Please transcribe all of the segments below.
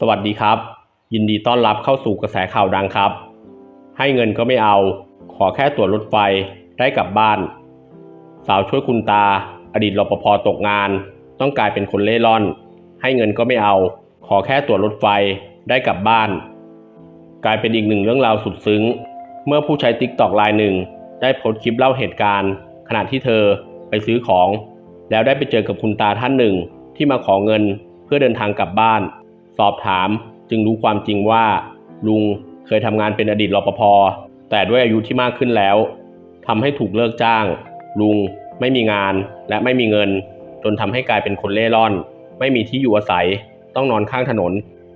สวัสดีครับ ยินดีต้อนรับเข้าสู่กระแสข่าวดังครับ ให้เงินก็ไม่เอา ขอแค่ตั๋วรถไฟได้กลับบ้าน สาวช่วยคุณตา อดีตรปภตกงาน ต้องกลายเป็นคนเล่ร่อน ให้เงินก็ไม่เอา ขอแค่ตั๋วรถไฟได้กลับบ้าน กลายเป็นอีกหนึ่งเรื่องราวสุดซึ้ง เมื่อผู้ใช้ติ๊กตอกลายหนึ่ง ได้โพสต์คลิปเล่าเหตุการณ์ ขณะที่เธอไปซื้อของ แล้วได้ไปเจอกับคุณตาท่านหนึ่ง ที่มาขอเงินเพื่อเดินทางกลับบ้าน สอบถามจึงรู้ความจริงว่า ลุงเคยทำงานเป็นอดีตรปภแต่ด้วยอายุที่มากขึ้นแล้วทำให้ถูกเลิกจ้าง ลุงไม่มีงานและไม่มีเงิน จนทำให้กลายเป็นคนเล่ร่อน ไม่มีที่อยู่อาศัย ต้องนอนข้างถนน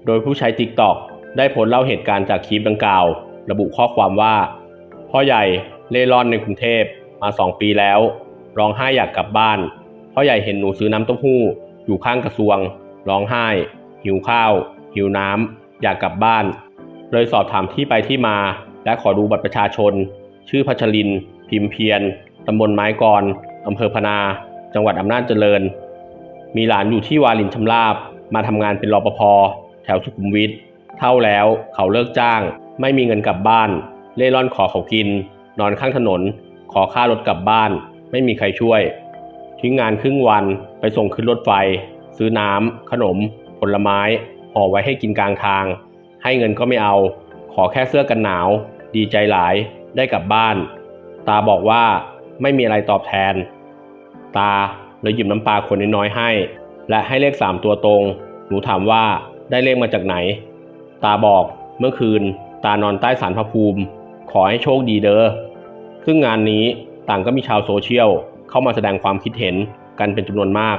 โดยผู้ใช้ t ิ k t o k ได้โพสเล่าเหตุการณ์จากคลิปดังกล่าว ระบุข้อความว่า พ่อใหญ่เล่ร่อนในกรุงเทพมาสองปีแล้วร้องไห้อยากกลับบ้าน พ่อใหญ่เห็นหนูซื้อน้ำเต้าหู้อยู่ข้างกระทรวงร้องไห้ หิวข้าว หิวน้ำ อยากกลับบ้าน เลยสอบถามที่ไปที่มา และขอดูบัตรประชาชน ชื่อพัชริน พิมพ์เพียรตำบลไม้กรอำเภอพนา จังหวัดอำนาจเจริญ มีหลานอยู่ที่วารินชำราบ มาทำงานเป็นรปภ แถวสุขุมวิท เท่าแล้วเขาเลิกจ้าง ไม่มีเงินกลับบ้าน เล่ร่อนขอเขากิน นอนข้างถนน ขอค่ารถกลับบ้าน ไม่มีใครช่วย ทิ้งงานครึ่งวันไปส่งขึ้นรถไฟ ซื้อน้ำ ขนม ผลไม้ห่อไว้ให้กินกลางทาง ให้เงินก็ไม่เอา ขอแค่เสื้อกันหนาว ดีใจหลายได้กลับบ้าน ตาบอกว่าไม่มีอะไรตอบแทน ตาเลยหยิบน้ำปลาขวดน้อยๆให้ และให้เลขสามตัวตรง หนูถามว่าได้เลขมาจากไหน ตาบอกเมื่อคืน ตานอนใต้สารพระภูมิ ขอให้โชคดีเด้อซึ่งงานนี้ต่างก็มีชาวโซเชียลเข้ามาแสดงความคิดเห็นกันเป็นจำนวนมาก